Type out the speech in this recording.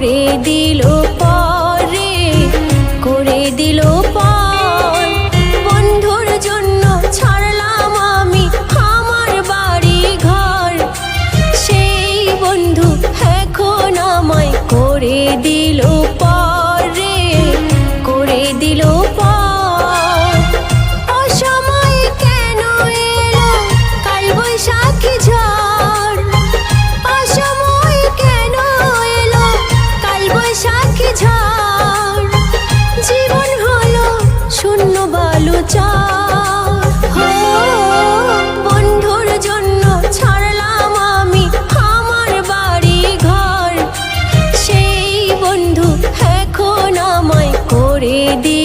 দিল পরে, করে দিল পর। বন্ধুর জন্য ছাড়লাম আমি আমার বাড়ি ঘর সেই বন্ধু এখন আমায় করে দিল পরে, করে দিল পর। করে দি